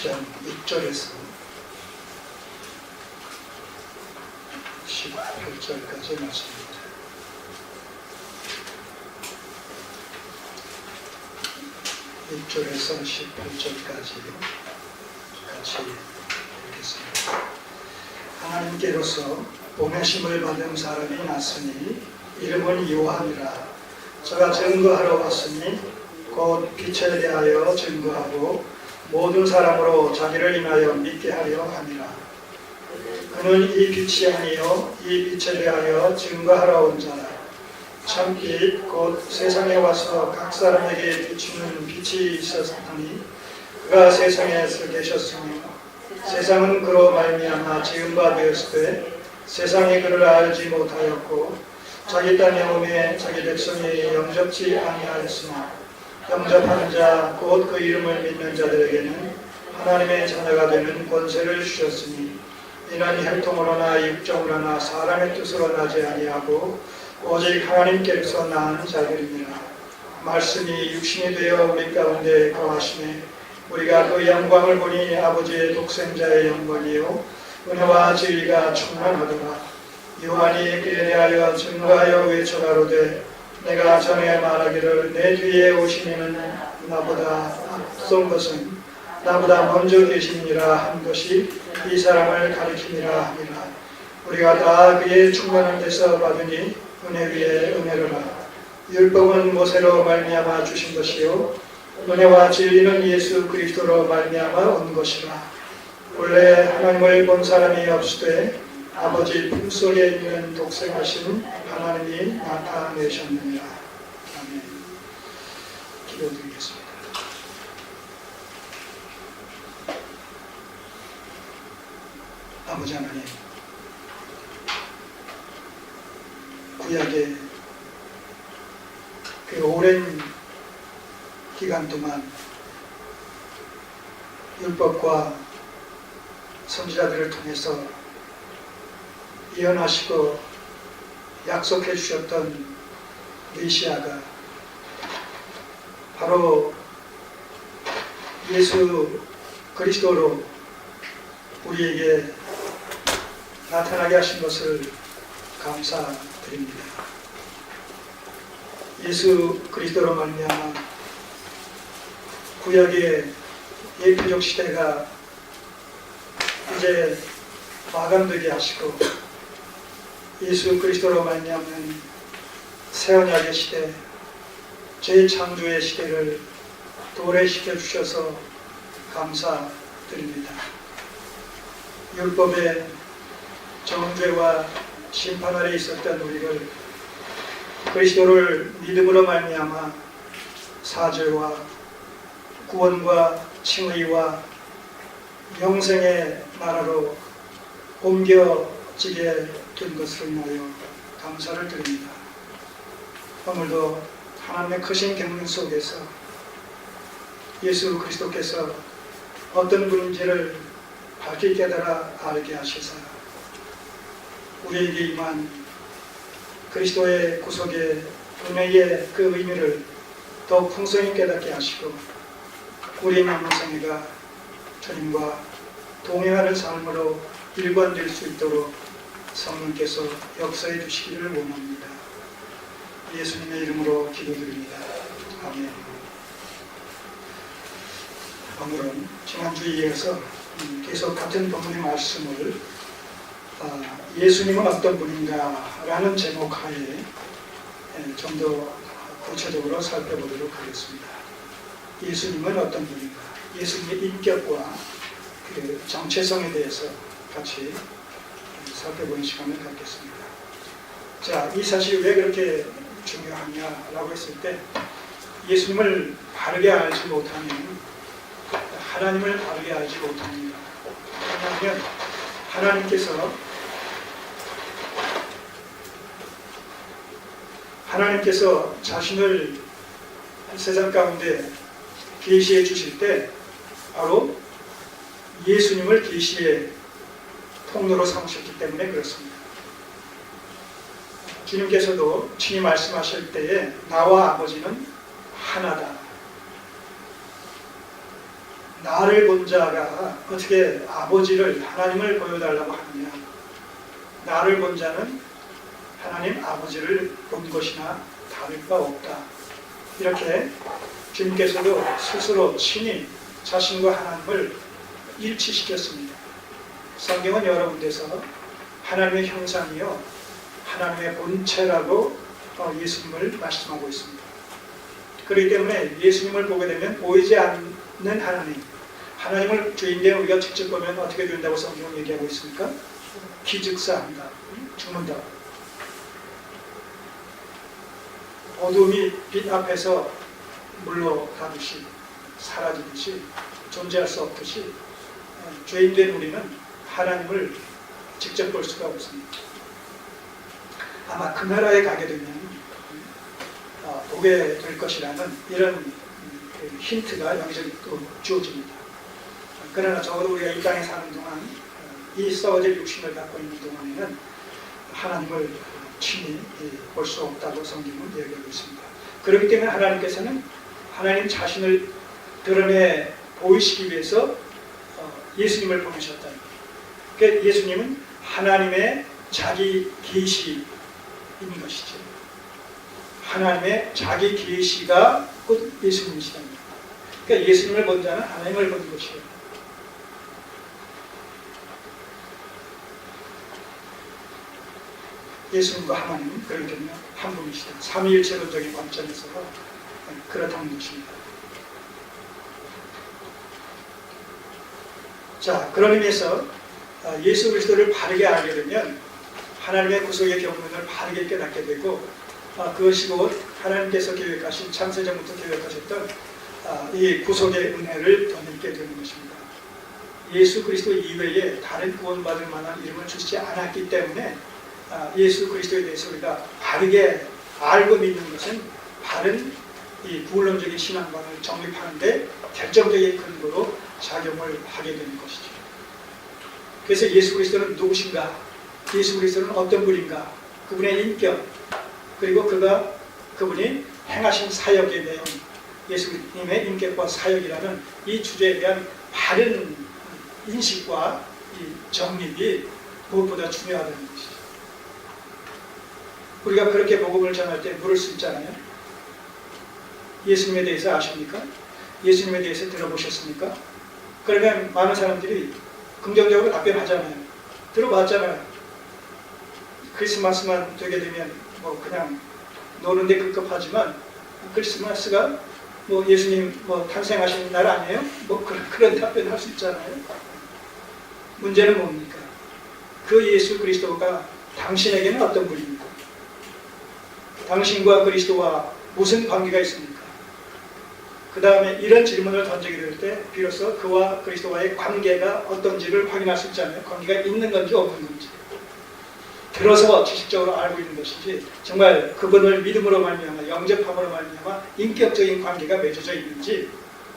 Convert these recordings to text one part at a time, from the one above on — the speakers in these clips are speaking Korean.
1장 6절에서 18절까지 말씀입니다. 1절에서 18절까지 같이 읽겠습니다. 하나님께로서 보내심을 받은 사람이 났으니 이름은 요한이라 저가 증거하러 왔으니 곧 빛에 대하여 증거하고 모든 사람으로 자기를 인하여 믿게 하려 함이라. 그는 이 빛이 아니요 이 빛에 대하여 증거하러 온 자라. 참빛 곧 세상에 와서 각 사람에게 비추는 빛이 있었으니 그가 세상에서 계셨으며 세상은 그로 말미암아 지은 바 되었을 때 세상이 그를 알지 못하였고 자기 땅에 오매 자기 백성이 영접지 아니하였으나 영접하는 자곧 그 이름을 믿는 자들에게는 하나님의 자녀가 되는 권세를 주셨으니 이는 혈통으로나 육정으로나 사람의 뜻으로 나지 아니하고 오직 하나님께서 낳은 자들이니라 말씀이 육신이 되어 우리 가운데 거하시네 우리가 그 영광을 보니 아버지의 독생자의 영광이요 은혜와 진리가 충만하더라 요한이 그에 대하여 증거하여 외쳐가로되 내가 전에 말하기를 내 뒤에 오시는 나보다 앞선 것은 나보다 먼저 계시니라 한 것이 이 사람을 가리키니라 하니라 우리가 다 그의 충만한 데서 받으니 은혜 위에 은혜로라. 율법은 모세로 말미암아 주신 것이요 은혜와 진리는 예수 그리스도로 말미암아 온 것이라. 원래 하나님을 본 사람이 없으되 아버지 품속에 있는 독생하신 하나님이 나타내셨느니라. 아멘. 기도드리겠습니다. 아버지 하나님 구약의 그 오랜 기간 동안 율법과 선지자들을 통해서 예언하시고 약속해 주셨던 메시아가 바로 예수 그리스도로 우리에게 나타나게 하신 것을 감사드립니다. 예수 그리스도로 말미암아 구약의 예표적 시대가 이제 마감되게 하시고 예수 그리스도로 말미암는 새 언약의 시대, 재창조의 시대를 도래시켜 주셔서 감사드립니다. 율법의 정죄와 심판 아래 있었던 우리를 그리스도를 믿음으로 말미암아 사죄와 구원과 칭의와 영생의 나라로 옮겨 지게 된 것을 인하여 감사를 드립니다. 오늘도 하나님의 크신 경륜 속에서 예수 그리스도께서 어떤 분인지를 밝히 깨달아 알게 하시사 우리에게 임한 그리스도의 구속의 은혜의 그 의미를 더 풍성히 깨닫게 하시고 우리 남은 생애가 주님과 동행하는 삶으로 일관될 수 있도록 성령께서 역사해 주시기를 원합니다. 예수님의 이름으로 기도드립니다. 아멘. 오늘은 지난주에 이어서 음, 계속 같은 본문의 말씀을 아, 예수님은 어떤 분인가 라는 제목 하에 예, 좀더 구체적으로 살펴보도록 하겠습니다. 예수님은 어떤 분인가? 예수님의 인격과 그 정체성에 대해서 같이 살펴보는 시간을 갖겠습니다. 자, 이 사실이 왜 그렇게 중요하냐라고 했을 때 예수님을 바르게 알지 못하면 하나님을 바르게 알지 못합니다. 왜냐하면 하나님께서 하나님께서 자신을 세상 가운데 계시해 주실 때 바로 예수님을 계시의 통로로 삼으셨기 때문에 그렇습니다. 주님께서도 친히 말씀하실 때에 나와 아버지는 하나다. 나를 본 자가 어떻게 아버지를 하나님을 보여달라고 하느냐? 나를 본 자는 하나님 아버지를 본 것이나 다를 바 없다. 이렇게 주님께서도 스스로 친히 자신과 하나님을 일치시켰습니다. 성경은 여러 군데서 하나님의 형상이요 하나님의 본체라고 어, 예수님을 말씀하고 있습니다. 그렇기 때문에 예수님을 보게 되면 보이지 않는 하나님, 하나님을 주인된 우리가 직접 보면 어떻게 된다고 성경은 얘기하고 있습니까? 기즉사한다, 죽는다. 어둠이 빛 앞에서 물러가듯이 사라지듯이 존재할 수 없듯이 어, 죄인된 우리는 하나님을 직접 볼 수가 없습니다. 아마 그 나라에 가게 되면 어, 보게 될 것이라는 이런 음, 그 힌트가 여기저기 또 주어집니다. 그러나 적어도 우리가 이 땅에 사는 동안 어, 이 썩어질 육신을 갖고 있는 동안에는 하나님을 친히 볼 수 없다고 성경은 얘기하고 있습니다. 그렇기 때문에 하나님께서는 하나님 자신을 드러내 보이시기 위해서 어, 예수님을 보내셨다. 그러니까 예수님은 하나님의 자기 계시인 것이죠. 하나님의 자기 계시가 곧 예수님이시다. 그러니까 예수님을 본 자는 하나님을 본 것이에요. 예수님과 하나님은 그렇게 한 분이시다. 삼위일체론적인 관점에서 그렇다는 것입니다. 자, 그런 의미에서 어, 예수 그리스도를 바르게 알게 되면 하나님의 구속의 경륜을 바르게 깨닫게 되고 어, 그것이 곧 하나님께서 계획하신 창세전부터 계획하셨던 어, 이 구속의 은혜를 덧입게 되는 것입니다. 예수 그리스도 이외에 다른 구원받을 만한 이름을 주시지 않았기 때문에 아, 예수 그리스도에 대해서 우리가 바르게 알고 믿는 것은 바른 이 구원론적인 신앙관을 정립하는데 결정적인 근거로 작용을 하게 되는 것이죠. 그래서 예수 그리스도는 누구신가? 예수 그리스도는 어떤 분인가? 그분의 인격 그리고 그가 그분이 행하신 사역에 대한 예수님의 인격과 사역이라는 이 주제에 대한 바른 인식과 이 정립이 무엇보다 중요하다는 것이죠. 우리가 그렇게 복음을 전할 때 물을 수 있잖아요. 예수님에 대해서 아십니까? 예수님에 대해서 들어보셨습니까? 그러면 많은 사람들이 긍정적으로 답변하잖아요. 들어봤잖아요. 크리스마스만 되게 되면 뭐 그냥 노는데 급급하지만 크리스마스가 뭐 예수님 뭐 탄생하신 날 아니에요? 뭐 그런, 그런 답변 할 수 있잖아요. 문제는 뭡니까? 그 예수 그리스도가 당신에게는 어떤 분입니까? 당신과 그리스도와 무슨 관계가 있습니까? 그 다음에 이런 질문을 던지게 될 때 비로소 그와 그리스도와의 관계가 어떤지를 확인할 수 있잖아요. 관계가 있는 건지 없는 건지. 들어서 지식적으로 알고 있는 것이지 정말 그분을 믿음으로 말미암아 영접함으로 말미암아 인격적인 관계가 맺어져 있는지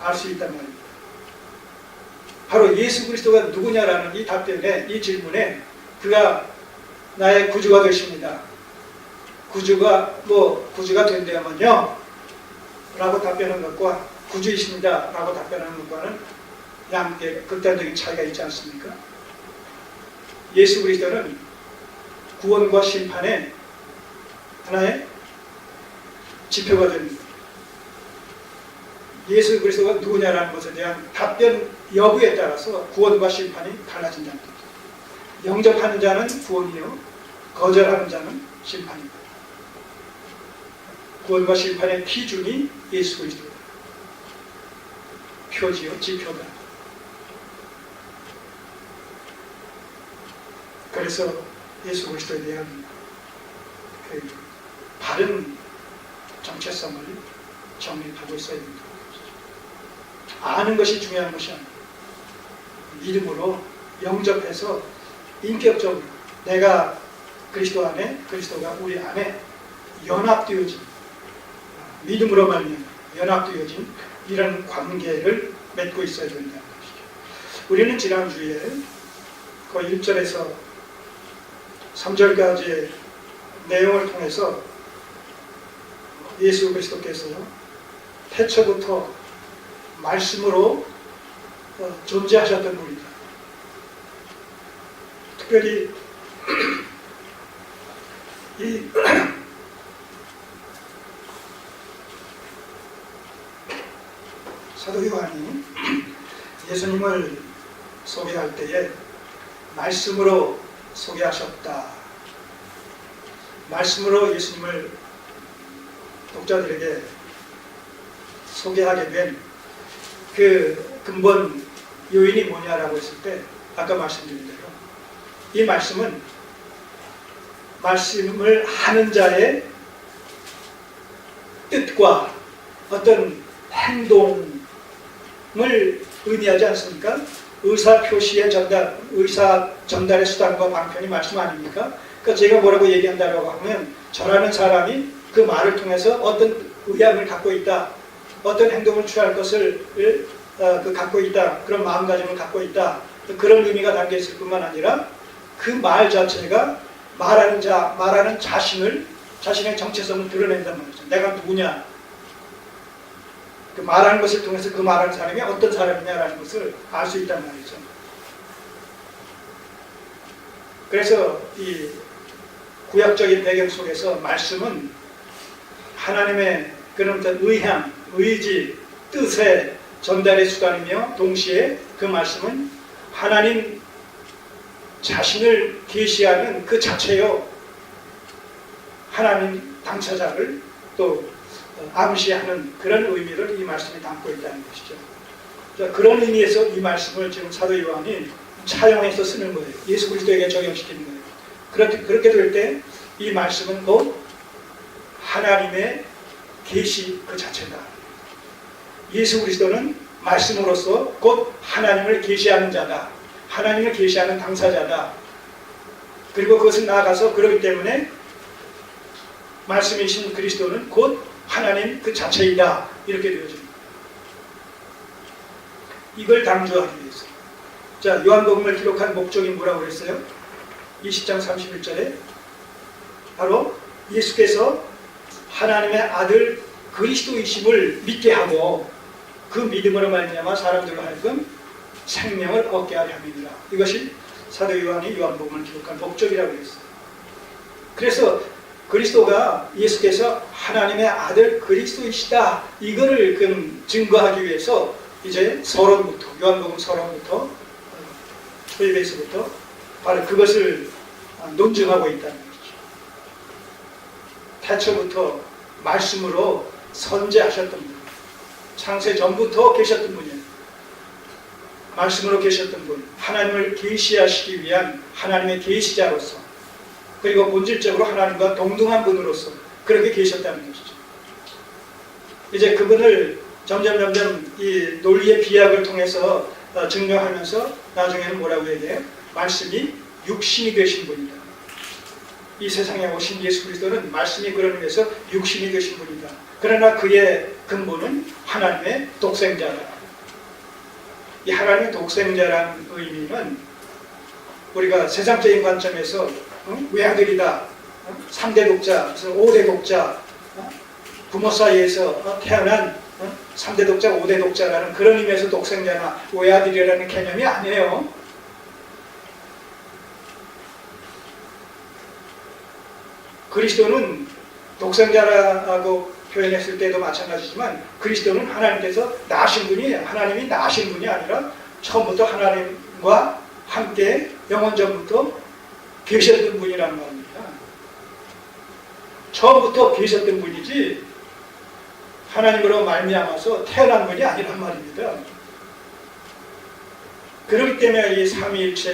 알 수 있단 말입니다. 바로 예수 그리스도가 누구냐라는 이 답변에 이 질문에 그가 나의 구주가 되십니다. 구주가 뭐 구주가 된다면요 라고 답변하는 것과 구주이십니다 라고 답변하는 것과는 양의 극단적인 차이가 있지 않습니까? 예수 그리스도는 구원과 심판의 하나의 지표가 됩니다. 예수 그리스도가 누구냐라는 것에 대한 답변 여부에 따라서 구원과 심판이 달라진다는 거죠. 영접하는 자는 구원이요, 거절하는 자는 심판입니다. 구원과 심판의 기준이 예수 그리스도다. 표지요, 지표다. 그래서 예수 그리스도에 대한 그 바른 정체성을 정립하고 있어야 됩니다. 아는 것이 중요한 것이 아니고 믿음으로 영접해서 인격적으로 내가 그리스도 안에 그리스도가 우리 안에 연합되어진 믿음으로 말미암아 연합되어진 이런 관계를 맺고 있어야 된다는 것이죠. 우리는 지난주에 그 1절에서 3절까지의 내용을 통해서 예수 그리스도께서 태초부터 말씀으로 어, 존재하셨던 분이다. 특별히 이 사도 요한이 예수님을 소개할 때에 말씀으로 소개하셨다. 말씀으로 예수님을 독자들에게 소개하게 된 그 근본 요인이 뭐냐라고 했을 때 아까 말씀드린 대로 이 말씀은 말씀을 하는 자의 뜻과 어떤 행동 을 의미하지 않습니까? 의사 표시의 전달, 의사 전달의 수단과 방편이 말씀 아닙니까? 그러니까 제가 뭐라고 얘기한다라고 하면 저라는 사람이 그 말을 통해서 어떤 의향을 갖고 있다, 어떤 행동을 취할 것을 어, 그 갖고 있다, 그런 마음가짐을 갖고 있다, 그런 의미가 담겨 있을 뿐만 아니라 그 말 자체가 말하는 자, 말하는 자신을 자신의 정체성을 드러낸단 말이죠. 내가 누구냐, 그 말하는 것을 통해서 그 말하는 사람이 어떤 사람이냐라는 것을 알 수 있단 말이죠. 그래서 이 구약적인 배경 속에서 말씀은 하나님의 그런 의향, 의지, 뜻의 전달의 수단이며 동시에 그 말씀은 하나님 자신을 계시하는 그 자체요. 하나님 당사자를 또 암시하는 그런 의미를 이 말씀에 담고 있다는 것이죠. 자, 그런 의미에서 이 말씀을 지금 사도 요한이 차용해서 쓰는 거예요. 예수 그리스도에게 적용시키는 거예요. 그렇게, 그렇게 될 때 이 말씀은 곧 하나님의 계시 그 자체다. 예수 그리스도는 말씀으로서 곧 하나님을 계시하는 자다. 하나님을 계시하는 당사자다. 그리고 그것은 나아가서 그렇기 때문에 말씀이신 그리스도는 곧 하나님 그 자체이다. 이렇게 되어집니다. 이걸 강조하기 위해서. 자, 요한복음을 기록한 목적이 뭐라고 그랬어요? 20장 31절에 바로 예수께서 하나님의 아들 그리스도이심을 믿게 하고 그 믿음으로 말미암아 사람들로 하여금 생명을 얻게 하려 함이니라. 이것이 사도 요한이 요한복음을 기록한 목적이라고 했어요. 그래서 그리스도가 예수께서 하나님의 아들 그리스도이시다. 이거를 그 증거하기 위해서 이제 서론부터 요한복음 서론부터 초입에서부터 바로 그것을 논증하고 있다는 것이죠. 태초부터 말씀으로 선제하셨던 분, 창세 전부터 계셨던 분이에요. 말씀으로 계셨던 분, 하나님을 계시하시기 위한 하나님의 계시자로서 그리고 본질적으로 하나님과 동등한 분으로서 그렇게 계셨다는 것이죠. 이제 그분을 점점 점점 이 논리의 비약을 통해서 어, 증명하면서 나중에는 뭐라고 얘기해요? 말씀이 육신이 되신 분이다. 이 세상에 오신 예수 그리스도는 말씀이 그런 의미에서 육신이 되신 분이다. 그러나 그의 근본은 하나님의 독생자다. 이 하나님의 독생자라는 의미는 우리가 세상적인 관점에서 어? 외아들이다, 어? 3대 독자, 그래서 5대 독자, 어? 부모 사이에서 어? 태어난 어? 3대 독자, 5대 독자라는 그런 의미에서 독생자나 외아들이라는 개념이 아니에요. 그리스도는 독생자라고 표현했을 때도 마찬가지지만 그리스도는 하나님께서 나신 분이 하나님이 나신 분이 아니라 처음부터 하나님과 함께 영원 전부터 계셨던 분이라는 말입니다. 처음부터 계셨던 분이지 하나님으로 말미암아서 태어난 분이 아니란 말입니다. 그렇기 때문에 이 삼위일체